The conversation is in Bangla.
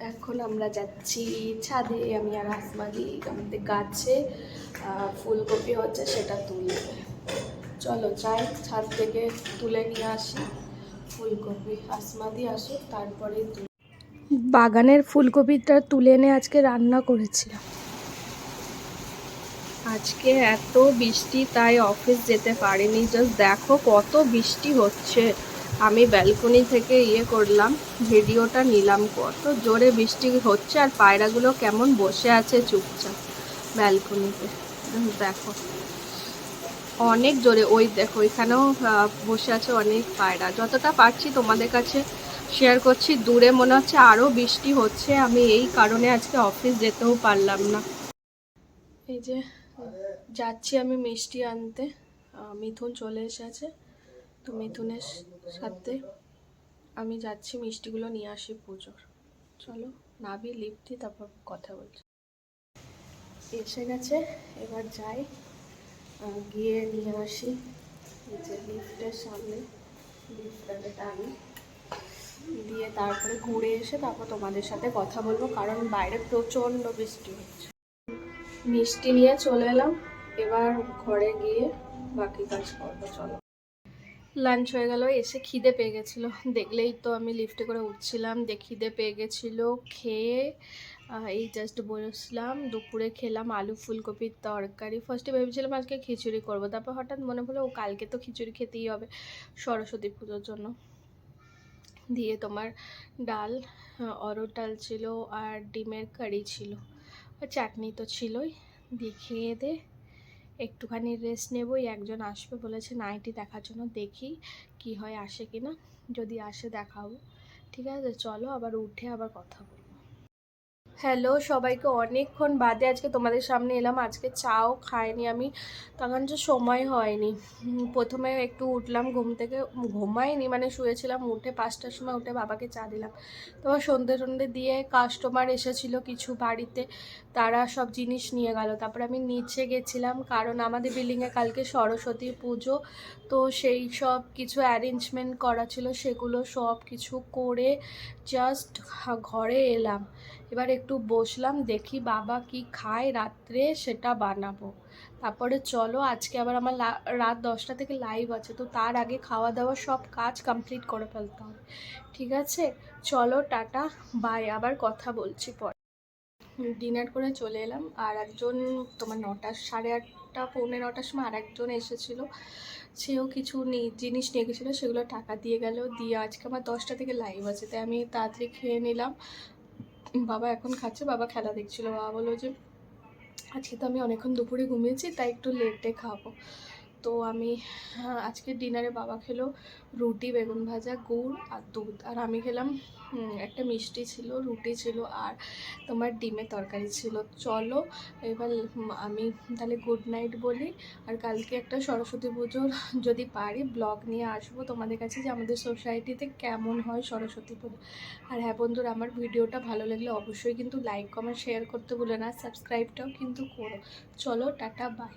এখন আমরা যাচ্ছি ছাদে আমি আর আসমাদি আমাদের গাছে ফুলকপি হচ্ছে সেটা তুলবে চলো যাই ছাদ থেকে তুলে নিয়ে আসি ফুলকপি। আসমাদি আসুক তারপরে বাগানের ফুলকপিটা তুলে এনে আজকে রান্না করেছিলাম। আজকে এত বৃষ্টি তাই অফিস যেতে পারিনি। জাস্ট দেখো কত বৃষ্টি হচ্ছে। আমি ব্যালকনি থেকে ইয়ে করলাম ভিডিওটা নিলাম কত জোরে বৃষ্টি হচ্ছে আর পায়রাগুলো কেমন বসে আছে চুপচাপ ব্যালকনিতে। দেখো। অনেক জোরে ওই দেখো আহ, বসে আছে অনেক পায়রা। যতটা পারছি তোমাদের কাছে শেয়ার করছি দূরে মনে হচ্ছে আরও বৃষ্টি হচ্ছে আমি এই কারণে আজকে অফিস যেতেও পারলাম না। এই যে যাচ্ছি আমি মিষ্টি আনতে মিথুন চলে এসেছে। তো মিথুনের সাথে আমি যাচ্ছি, মিষ্টিগুলো নিয়ে আসি পুজোর। চলো নাবি লিফটি তারপর কথা বলছি। এসে গেছে, এবার যাই। গিয়ে নিয়ে আসি। যে লিফটের সামনে লিফটটাকে টানি। দিয়ে তারপরে ঘুরে এসে তারপর তোমাদের সাথে কথা বলব, কারণ বাইরে প্রচণ্ড বৃষ্টি হচ্ছে। মিষ্টি নিয়ে চলে এলাম, এবার ঘরে গিয়ে বাকি কাজ করব, চলো। লাঞ্চ হয়ে গেল এসে খিদে পেয়ে গেছিল। দেখলেই তো আমি লিফটে করে উঠছিলাম দিয়ে খিদে পেয়ে গেছিল খেয়ে এই জাস্ট বসলাম দুপুরে খেলাম আলু ফুলকপির তরকারি। ফার্স্টে ভেবেছিলাম আজকে খিচুড়ি করব তারপর হঠাৎ মনে পড়ল ও কালকে তো খিচুড়ি খেতেই হবে সরস্বতী পুজোর জন্য। দিয়ে তোমার ডাল আহ, অরহর ডাল ছিল আর ডিমের কারি ছিল আর চাটনি তো ছিলই। দিয়ে খেয়ে দে একটুখানি রেস্ট নেব একজন আসবে বলেছে নাইটি দেখার জন্য দেখি কি হয়, আসে কি না যদি আসে দেখাবো। ঠিক আছে, চলো আবার উঠে আবার কথা বলব। হ্যালো সবাইকে অনেকক্ষণ বাদে আজকে তোমাদের সামনে এলাম। আজকে চাও খাইনি আমি, তখন যে সময় হয়নি। প্রথমে একটু উঠলাম, ঘুম থেকে ঘুমাইনি মানে শুয়েছিলাম, উঠে পাঁচটার সময় উঠে বাবাকে চা দিলাম। তোমার সন্ধে সন্ধে দিয়ে কাস্টমার এসেছিল কিছু বাড়িতে, তারা সব জিনিস নিয়ে গেল। তারপরে আমি নিচে গেছিলাম, কারণ আমাদের বিল্ডিংয়ে কালকে সরস্বতী পুজো, তো সেই সব কিছু অ্যারেঞ্জমেন্ট করা ছিল, সেগুলো সব কিছু করে জাস্ট ঘরে এলাম। এবার একটু বসলাম, দেখি বাবা কি খায় রাত্রে সেটা বানাবো। তারপরে চলো, আজকে আবার আমার রাত দশটা থেকে লাইভ আছে, তো তার আগে খাওয়া দাওয়া সব কাজ কমপ্লিট করে ফেলতে হবে। ঠিক আছে? চলো, টাটা বাই আবার কথা বলছি পরে। ডিনার করে চলে এলাম, আর একজন তোমার নটা সাড়ে আটটা, পৌনে নটার সময় আর একজন এসেছিল। সেও কিছু জিনিস নিয়ে গেছিল, সেগুলো টাকা দিয়ে গেল, দিয়ে আজকে আমার দশটা থেকে লাইভ আছে, তাই আমি তাড়াতাড়ি খেয়ে নিলাম। বাবা এখন খাচ্ছে, বাবা খেলা দেখছিল। বাবা বলল যে, আজকে তো আমি অনেকক্ষণ দুপুরে ঘুমিয়েছি, তাই একটু লেটে খাব। তো আমি হ্যাঁ, আজকে ডিনারে বাবা খেলো রুটি বেগুন ভাজা গুড় আর দুধ। আর আমি খেলাম একটা মিষ্টি ছিল রুটি ছিল আর তোমার ডিমের তরকারি ছিল। চলো এবার আমি তাহলে গুড নাইট বলি। আর কালকে একটা সরস্বতী পুজোর যদি পারি ব্লগ নিয়ে আসব তোমাদের কাছে যে আমাদের সোসাইটিতে কেমন হয় সরস্বতী পুজো। আর হ্যাঁ বন্ধুরা আমার ভিডিওটা ভালো লাগলে অবশ্যই কিন্তু লাইক কমেন্ট শেয়ার করতে ভুলো না সাবস্ক্রাইবটাও কিন্তু করো। চলো টাটা বাই